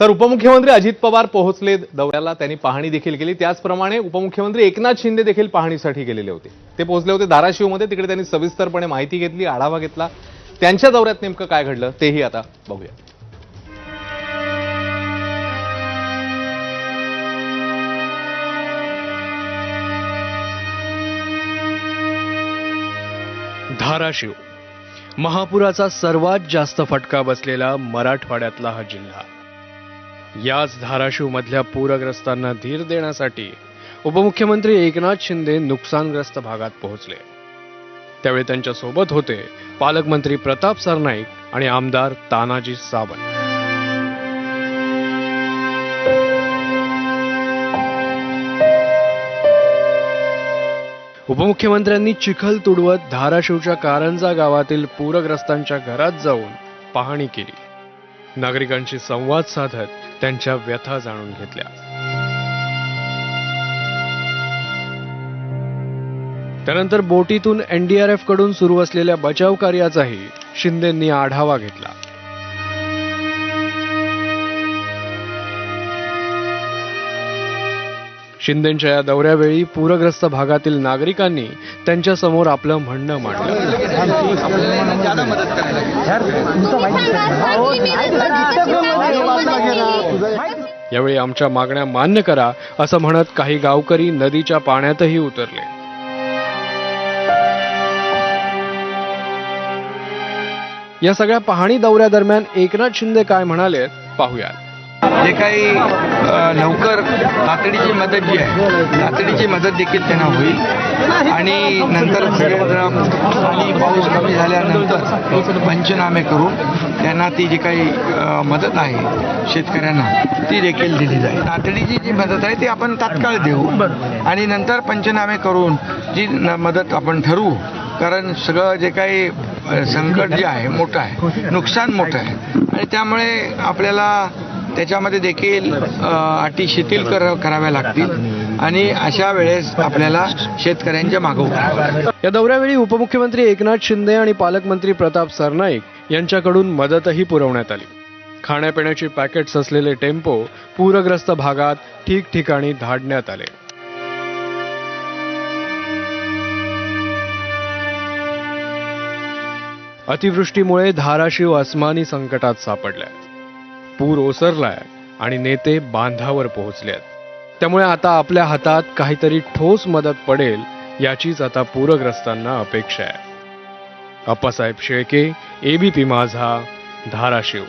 तर उपमुख्यमंत्री अजित पवार पोहोचले. दौऱ्याला त्यांनी पाहणी देखील केली. त्याचप्रमाणे उपमुख्यमंत्री एकनाथ शिंदे देखील पाहणीसाठी गेलेले होते. ते पोहोचले होते धाराशिवमध्ये. तिकडे त्यांनी सविस्तरपणे माहिती घेतली आढावा घेतला. त्यांच्या दौऱ्यात नेमकं काय घडलं तेही आता बघूया. धाराशिव. महापुराचा सर्वात जास्त फटका बसलेला मराठवाड्यातला हा जिल्हा. याच धाराशिव मधल्या पूरग्रस्तांना धीर देण्यासाठी उपमुख्यमंत्री एकनाथ शिंदे नुकसानग्रस्त भागात पोहोचले. त्यावेळी त्यांच्यासोबत होते पालकमंत्री प्रताप सरनाईक आणि आमदार तानाजी सावंत. उपमुख्यमंत्र्यांनी चिखल तुडवत धाराशिवच्या कारंजा गावातील पूरग्रस्तांच्या घरात जाऊन पाहणी केली. नागरिकांशी संवाद साधत त्यांच्या व्यथा जाणून घेतल्या. त्यानंतर बोटीतून एनडीआरएफकडून सुरू असलेल्या बचाव कार्याचाही शिंदेंनी आढावा घेतला. शिंदेच्या या दौऱ्यावेळी पूरग्रस्त भागातील नागरिकांनी त्यांच्यासमोर आपलं म्हणणं मांडलं. यावेळी आमच्या मागण्या मान्य करा असं म्हणत काही गावकरी नदीच्या पाण्यातही उतरले. या सगळ्या पाहणी दौऱ्यादरम्यान एकनाथ शिंदे काय म्हणाले पाहूयात. जे काही लवकर तातडीची मदत जी आहे तातडीची मदत देखील त्यांना होईल. आणि नंतर आणि पाऊस कमी झाल्यानंतर पंचनामे करून त्यांना ती जी काही मदत आहे शेतकऱ्यांना ती देखील दिली जाईल. तातडीची जी मदत आहे ती आपण तात्काळ देऊ. आणि नंतर पंचनामे करून जी न- मदत आपण ठरवू कारण सगळं जे काही संकट जे आहे मोठं आहे नुकसान मोठं आहे. आणि त्यामुळे आपल्याला त्याच्यामध्ये देखील अटी शिथिल कर कराव्या लागतील. आणि अशा वेळेस आपल्याला शेतकऱ्यांच्या मागं या दौऱ्यावेळी उपमुख्यमंत्री एकनाथ शिंदे आणि पालकमंत्री प्रताप सरनाईक यांच्याकडून मदतही पुरवण्यात आली. खाण्यापिण्याची पॅकेट्स असलेले टेम्पो पूरग्रस्त भागात ठिकठिकाणी धाडण्यात आले. अतिवृष्टीमुळे धाराशिव अस्मानी संकटात सापडल्या. पूर ओसरलाय आणि नेते बांधावर पोहोचलेत. त्यामुळे आता आपल्या हातात काहीतरी ठोस मदत पडेल याचीच आता पूरग्रस्तांना अपेक्षा आहे. अप्पासाहेब शेळके एबीपी माझा धाराशिव.